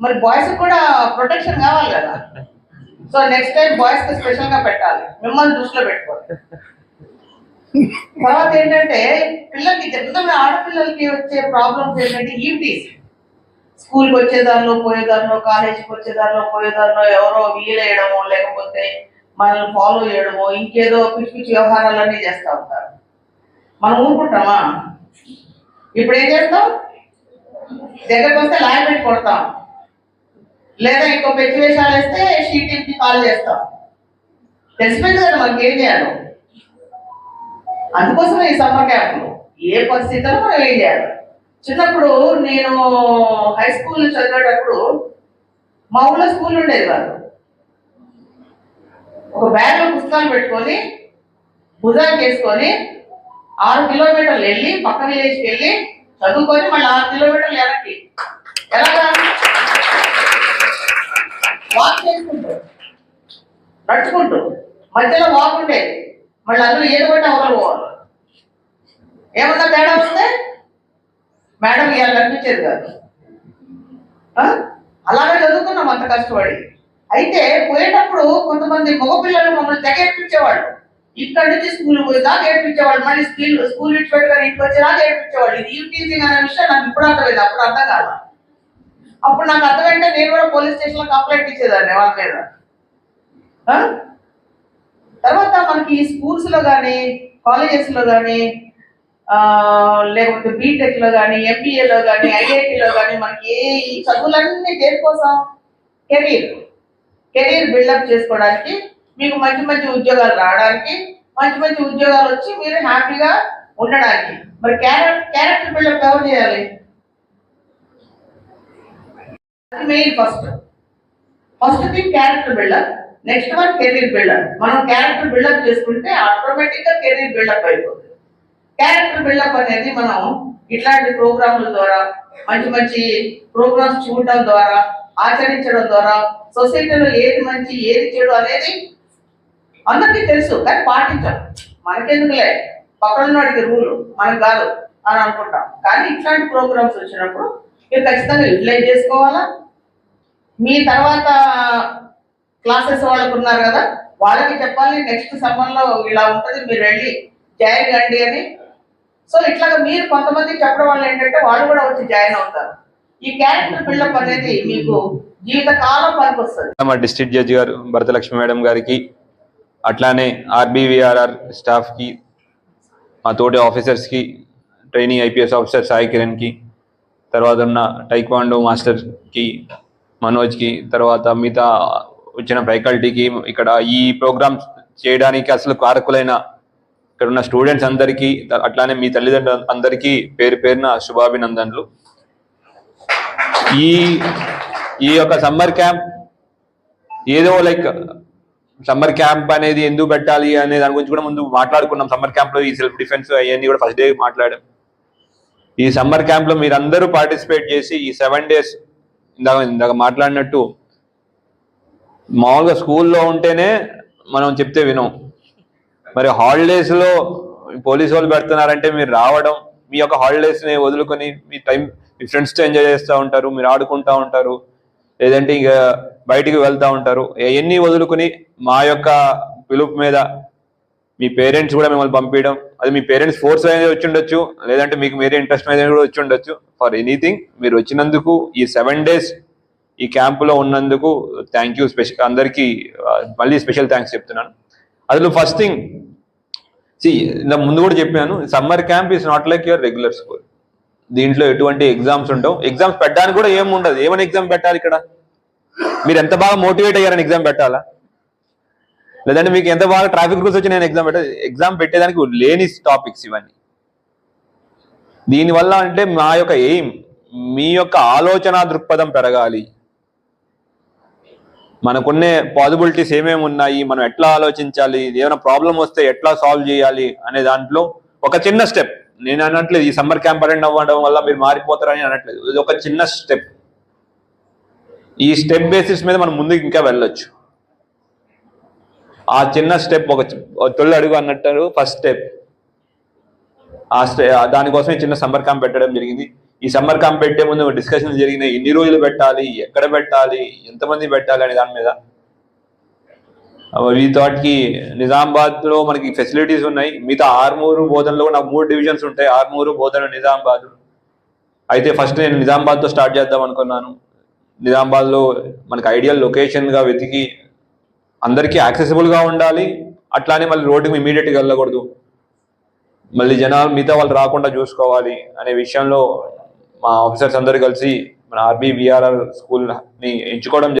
మరి బాయ్స్ కూడా ప్రొటెక్షన్ కావాలి కదా. సో నెక్స్ట్ టైం బాయ్స్కి స్పెషల్గా పెట్టాలి. మిమ్మల్ని దృష్టిలో పెట్టుకోవాలి తర్వాత ఏంటంటే పిల్లలకి జనరల్గా ఆడపిల్లలకి వచ్చే ప్రాబ్లమ్స్ ఏంటంటే ఈవిటీస్ స్కూల్కి వచ్చేదారిలో పోయేదారిలో కాలేజీకి వచ్చేదానిలో పోయేదారిలో ఎవరో వీలేయడమో లేకపోతే మనల్ని ఫాలో చేయడమో ఇంకేదో పిచ్చి పిచ్చి వ్యవహారాలన్నీ చేస్తూ ఉంటారు. మనం ఊరుకుంటామా? ఇప్పుడు ఏం చేస్తాం? దగ్గరకు వస్తే లాయ కొడతాం. లేదా ఇంకో పెట్టి వేషాలు వేస్తే షీటీకి కాల్ చేస్తాం. తెలిసిపోయింది కదా మనకి ఏం చేయాలి? అందుకోసం ఈ సమ్మర్ క్యాంపులు ఏ పరిస్థితుల్లో మనం ఏం చేయాలి? చిన్నప్పుడు నేను హై స్కూల్ చదివేటప్పుడు మా ఊళ్ళో స్కూల్ ఉండేది వారు ఒక బ్యాగ్లో పుస్తకాలు పెట్టుకొని భుజానికి వేసుకొని ఆరు కిలోమీటర్లు వెళ్ళి పక్క విలేజ్కి వెళ్ళి చదువుకొని మళ్ళీ ఆరు కిలోమీటర్లు వెనక్కి. ఎలా వాక్ చేసుకుంటూ నడుచుకుంటూ మధ్యలో వాక్ ఉండేది మళ్ళీ అందరూ ఏది పడిన అవతల పోవాలి. ఏమన్నా తేడా వస్తే మేడం ఇవాళ కనిపించేది కాదు. అలాగే చదువుకున్నాం అంత కష్టపడి. అయితే పోయేటప్పుడు కొంతమంది మగపిల్లలు మమ్మల్ని తెగ ఏడ్పించేవాళ్ళు. ఇక్కడ నుంచి స్కూల్ పోయి దాకా ఏడ్పించేవాళ్ళు. మళ్ళీ స్కూల్ స్కూల్ విడిచిపెట్టుకొని ఇంటికి వచ్చేదాకా ఏడ్పించేవాళ్ళు. ఇది యూటీజింగ్ అనే విషయం నాకు ఇప్పుడు అర్థమైంది. అప్పుడు అర్థం కాదు అప్పుడు నాకు అర్థమంటే నేను కూడా పోలీస్ స్టేషన్లో కంప్లైంట్ ఇచ్చేదాన్ని వాళ్ళ మీద. తర్వాత మనకి స్కూల్స్లో కానీ కాలేజెస్లో కానీ లేకపోతే బీటెక్లో కానీ ఎంబీఏలో కానీ ఐఐటిలో కానీ మనకి ఏ ఈ చదువులన్నీ దేనికోసం కెరీర్. కెరీర్ బిల్డప్ చేసుకోవడానికి మీకు మంచి మంచి ఉద్యోగాలు రావడానికి మంచి మంచి ఉద్యోగాలు వచ్చి మీరు హ్యాపీగా ఉండడానికి. మరి క్యారెక్టర్ క్యారెక్టర్ బిల్డప్ ఎవరు చేయాలి? Main first first thing character builder next one career builder మనం క్యారెక్టర్ బిల్డప్ చేసుకుంటే ఆటోమేటిక్గా కెరీర్ బిల్డప్ అయిపోతుంది. క్యారెక్టర్ బిల్డప్ అనేది మనం ఇట్లాంటి ప్రోగ్రాముల ద్వారా మంచి మంచి ప్రోగ్రామ్స్ చూడటం ద్వారా ఆచరించడం ద్వారా సొసైటీలో ఏది మంచి ఏది చెడు అనేది అందరికీ తెలుసు కానీ పాటించాం. మనకెందుకులే? పక్కన వాడికి రూల్ మనకు కాదు అని అనుకుంటాం. కానీ ఇట్లాంటి ప్రోగ్రామ్స్ వచ్చినప్పుడు మీరు ఖచ్చితంగా యూటిలైజ్ చేసుకోవాలా? మీ తర్వాత క్లాసెస్ వాళ్ళకు ఉన్నారు కదా వాళ్ళకి చెప్పాలి నెక్స్ట్ సమ్మర్లో ఇలా ఉంటుంది మీరు వెళ్ళి జాయిన్ కండి అని. సో ఇట్లాగా మీరు కొంతమంది చెప్పడం వల్ల ఏంటంటే వాళ్ళు కూడా వచ్చి జాయిన్ అవుతారు. ఈ క్యారెక్టర్ బిల్డప్ అనేది మీకు జీవితకాలం పనికొస్తుంది. మా డిస్ట్రిక్ట్ జడ్జి గారు భరతలక్ష్మి మేడం గారికి అట్లానే R B V R R స్టాఫ్కి మా తోటి ఆఫీసర్స్కి ట్రైనింగ్ ఐపీఎస్ ఆఫీసర్ సాయి కిరణ్కి తర్వాత ఉన్న టైక్వాండో మాస్టర్కి మనోజ్కి తర్వాత మిగతా వచ్చిన ఫ్యాకల్టీకి ఇక్కడ ఈ ప్రోగ్రామ్ చేయడానికి అసలు కారకులైన ఇక్కడ ఉన్న స్టూడెంట్స్ అందరికీ అట్లానే మీ తల్లిదండ్రులు అందరికీ పేరు పేరున శుభాభినందనలు. ఈ ఈ యొక్క సమ్మర్ క్యాంప్ ఏదో లైక్ సమ్మర్ క్యాంప్ అనేది ఎందుకు పెట్టాలి అనే దాని గురించి కూడా ముందు మాట్లాడుకున్నాం. సమ్మర్ క్యాంప్లో ఈ సెల్ఫ్ డిఫెన్స్ అవన్నీ కూడా ఫస్ట్ డే మాట్లాడాం. ఈ సమ్మర్ క్యాంప్లో మీరందరూ పార్టిసిపేట్ చేసి ఈ సెవెన్ డేస్ ఇందాక ఇందాక మాట్లాడినట్టు మామూలుగా స్కూల్లో ఉంటేనే మనం చెప్తే వినం. మరి హాలిడేస్లో పోలీసు వాళ్ళు పెడుతున్నారంటే మీరు రావడం మీ యొక్క హాలిడేస్ని వదులుకొని మీ టైం మీ ఫ్రెండ్స్తో ఎంజాయ్ చేస్తూ ఉంటారు మీరు ఆడుకుంటూ ఉంటారు లేదంటే ఇక బయటికి వెళ్తూ ఉంటారు అవన్నీ వదులుకొని మా యొక్క పిలుపు మీద మీ పేరెంట్స్ కూడా మిమ్మల్ని పంపించడం అది మీ పేరెంట్స్ ఫోర్స్ అనేది వచ్చి ఉండొచ్చు లేదంటే మీకు మీరే ఇంట్రెస్ట్ అనేది కూడా వచ్చి ఉండొచ్చు. ఫర్ ఎనీథింగ్ మీరు వచ్చినందుకు ఈ సెవెన్ డేస్ ఈ క్యాంపులో ఉన్నందుకు థ్యాంక్ యూ స్పెషల్ అందరికీ మళ్ళీ స్పెషల్ థ్యాంక్స్ చెప్తున్నాను. అందులో ఫస్ట్ థింగ్ సి ఇలా ముందు కూడా చెప్పాను summer camp is not like your regular school దీంట్లో ఎటువంటి ఎగ్జామ్స్ ఉండవు. ఎగ్జామ్స్ పెట్టడానికి కూడా ఏమి ఉండదు. ఏమైనా ఎగ్జామ్ పెట్టాలి ఇక్కడ? మీరు ఎంత బాగా మోటివేట్ అయ్యారని ఎగ్జామ్ పెట్టాలా? లేదంటే మీకు ఎంత బాగా ట్రాఫిక్ రూల్స్ వచ్చి నేను ఎగ్జామ్ పెట్టే ఎగ్జామ్ పెట్టేదానికి లేని టాపిక్స్ ఇవన్నీ. దీనివల్ల అంటే మా యొక్క ఎయిమ్ మీ యొక్క ఆలోచన దృక్పథం పెరగాలి. మనకున్నే పాసిబిలిటీస్ ఏమేమి ఉన్నాయి మనం ఎట్లా ఆలోచించాలి ఏమైనా ప్రాబ్లం వస్తే ఎట్లా సాల్వ్ చేయాలి అనే దాంట్లో ఒక చిన్న స్టెప్ నేను అనట్లేదు ఈ సమ్మర్ క్యాంప్ అటెండ్ అవ్వడం వల్ల మీరు మారిపోతారని అనట్లేదు. ఇది ఒక చిన్న స్టెప్ ఈ స్టెప్ బేసిస్ మీద మనం ముందుకు ఇంకా వెళ్ళొచ్చు. ఆ చిన్న స్టెప్ ఒక తొలి అడుగు అన్నట్టు ఫస్ట్ స్టెప్ ఆ స్టే దానికోసం ఈ చిన్న సమ్మర్ క్యాంప్ పెట్టడం జరిగింది. ఈ సమ్మర్ క్యాంప్ పెట్టే ముందు డిస్కషన్ జరిగినాయి. ఎన్ని రోజులు పెట్టాలి? ఎక్కడ పెట్టాలి? ఎంతమంది పెట్టాలి అనే దాని మీద. ఈ థాట్కి నిజామాబాద్లో మనకి ఫెసిలిటీస్ ఉన్నాయి. మిగతా ఆర్మూరు బోధనలో నాకు మూడు డివిజన్స్ ఉంటాయి. ఆర్మూరు బోధన నిజామాబాద్. అయితే ఫస్ట్ నేను నిజామాబాద్తో స్టార్ట్ చేద్దాం అనుకున్నాను. నిజామాబాద్లో మనకి ఐడియల్ లొకేషన్గా వెతికి అందరికీ యాక్సెసిబుల్గా ఉండాలి. అట్లానే మళ్ళీ రోడ్డుకి ఇమీడియట్గా వెళ్ళకూడదు. మళ్ళీ జనాలు మిగతా వాళ్ళు రాకుండా చూసుకోవాలి అనే విషయంలో మా ఆఫీసర్స్ అందరూ కలిసి మన ఆర్బీ విఆర్ఆర్ స్కూల్ని ఎంచుకోవడం